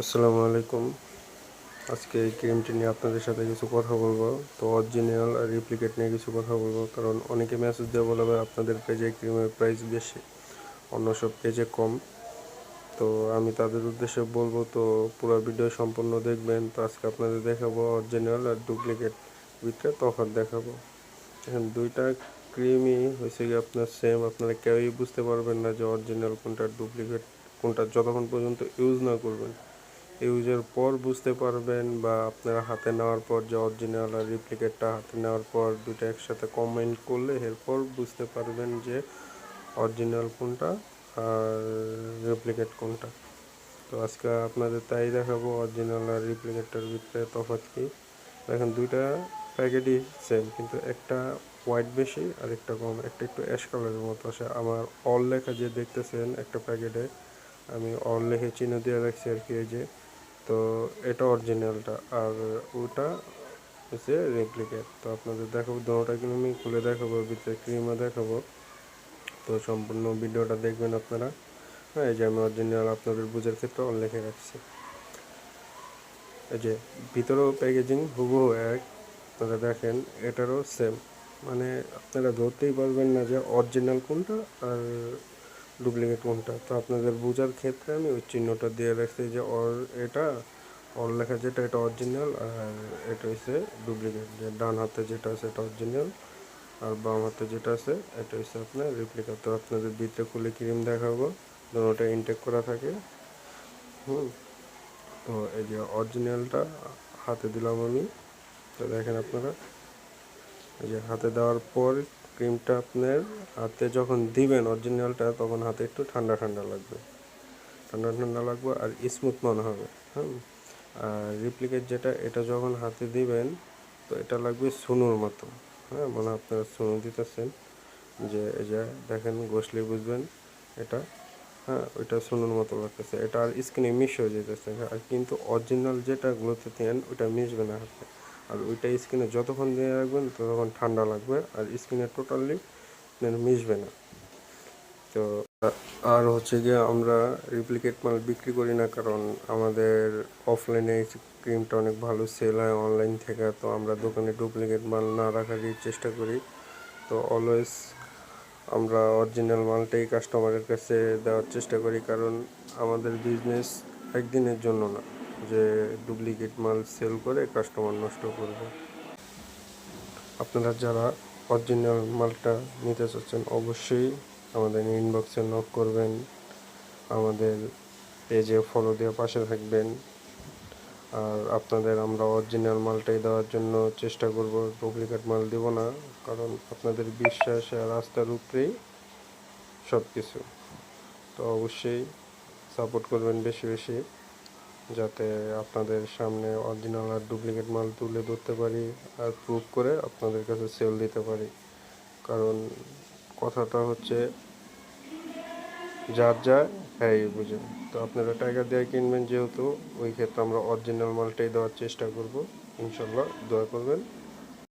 আসসালামু আলাইকুম। আজকে এই ক্রিমটি নিয়ে আপনাদের সাথে কিছু কথা বলব। তো অরিজিনাল আর রিপ্লিকেট নিয়ে কিছু কথা বলব। কারণ অনেকে মেসেজ দিয়ে বলবে আপনাদের পেজে ক্রিমের প্রাইস বেশি, অন্য সব পেজে কম। তো আমি তাদের উদ্দেশ্যে বলব, তো পুরো ভিডিও সম্পূর্ণ দেখবেন। তো আজকে আপনাদের দেখাবো অরিজিনাল আর ডুপ্লিকেট ভিতরে তফাৎ দেখাবো। এখন দুইটা ক্রিমই হয়েছে কি আপনার সেম আপনারা কেউই বুঝতে পারবেন না যে অরিজিনাল কোনটা ডুপ্লিকেট কোনটা যতক্ষণ পর্যন্ত ইউজ না করবেন। ইউজের পর বুঝতে পারবেন বা আপনারা হাতে নেওয়ার পর যে অরিজিনাল আর রিপ্লিকেটটা হাতে নেওয়ার পর দুটো একসাথে কমেন্ট করলে এরপর বুঝতে পারবেন যে অরিজিনাল কোনটা আর রিপ্লিকেট কোনটা। তো আজকে আপনাদের তাই দেখাবো অরিজিনাল আর রিপ্লিকেটটার ভিতরে তফাৎ কি। দেখেন দুইটা প্যাকেটই সেম কিন্তু একটা হোয়াইট বেশি আর একটা কম। একটা একটু অ্যাশ কালারের মতো আসে। আমার অল লেখা যে দেখতেছেন একটা প্যাকেটে, আমি অল লেখে চিহ্ন দিয়ে রাখছি আর কি, এই যে তো এটা অরিজিনালটা আর ওটা হচ্ছে রেপ্লিকেট তো আপনাদের দেখাবো, দোনোটা কিন্তু আমি খুলে দেখাবো ভিতরে ক্রিমও দেখাবো। তো সম্পূর্ণ ভিডিওটা দেখবেন আপনারা। হ্যাঁ এই যে আমি অরিজিনাল আপনাদের বুঝার ক্ষেত্রে অল লিখে রাখছি। এই যে ভিতরেও প্যাকেজিং হুবহু এক। আপনারা দেখেন, এটারও সেম মানে আপনারা ধরতেই পারবেন না যে অরিজিনাল কোনটা আর ডুপ্লিকেট কোনটা? তো আপনাদের বোঝার ক্ষেত্রে আমি ওই চিহ্নটা দিয়ে রাখছি যে অর এটা অর লেখা যেটা, এটা অরিজিনাল আর এটা হচ্ছে ডুপ্লিকেট যে ডান হাতে যেটা আছে এটা অরিজিনাল আর বাম হাতে যেটা আছে এটা হচ্ছে আপনার রেপ্লিকা তো আপনাদের ভিতরে খুলে ক্রিম দেখাবো, দুটোটা ইনটেক করা থাকে। হুম। তো এই যে অরিজিনালটা হাতে দিলাম আমি। তো দেখেন আপনারা, এই যে হাতে দেওয়ার পর ক্রিমটা আপনার হাতে যখন দিবেন অরিজিনালটা তখন হাতে একটু ঠান্ডা ঠান্ডা লাগবে। ঠান্ডা ঠান্ডা লাগবে আর স্মুথ মনে হবে হ্যাঁ আর রিপ্লিকেট যেটা, এটা যখন হাতে দিবেন, তো এটা লাগবে সুনুর মতো হ্যাঁ? মানে আপনারা সুনু দিতেছেন, যে এই দেখেন গোসলি বুঝবেন এটা হ্যাঁ? ওইটা সুনুর মতো লাগতেছে। এটা আর স্কিনে মিশ হয়ে যেতেছে আর কিন্তু অরিজিনাল যেটা গ্লোতে দেন, ওইটা মিশবে না হাতে। আর ওইটা স্কিনে যতক্ষণ দিয়ে রাখবেন, ততক্ষণ ঠান্ডা লাগবে আর স্কিনে টোটালি মিশবে না। তো, আর হচ্ছে গিয়ে আমরা রিপ্লিকেট মাল বিক্রি করি না, কারণ আমাদের অফলাইনে ক্রিমটা অনেক ভালো সেল হয় অনলাইন থেকে, তো আমরা দোকানে ডুপ্লিকেট মাল না রাখারই চেষ্টা করি। তো অলওয়েজ আমরা অরিজিনাল মালটাই কাস্টমারের কাছে দেওয়ার চেষ্টা করি, কারণ আমাদের বিজনেস একদিনের জন্য না। যে ডুপ্লিকেট মাল সেল করে কাস্টমার নষ্ট করবে। আপনারা যারা অরিজিনাল মালটা নিতে চাচ্ছেন, অবশ্যই আমাদের ইনবক্সে নক করবেন। আমাদের পেজে ফলো দিয়ে পাশে থাকবেন। আর আপনাদের আমরা অরিজিনাল মালটাই দেওয়ার জন্য চেষ্টা করব। ডুপ্লিকেট মাল দেব না, কারণ আপনাদের বিশ্বাস আর আস্থার উপরেই সব কিছু তো অবশ্যই সাপোর্ট করবেন বেশি বেশি। যাতে আপনাদের সামনে অরিজিনাল আর ডুপ্লিকেট মাল তুলে ধরতে পারি আর প্রুভ করে আপনাদের কাছে সেল দিতে পারি। কারণ কথাটা হচ্ছে, যার যা হ্যাঁ বুঝে তো আপনারা টাইগার দিয়ে কিনবেন যেহেতু, ওই ক্ষেত্রে আমরা অরিজিনাল মালটাই দেওয়ার চেষ্টা করব। ইনশাল্লাহ দোয়া করবেন।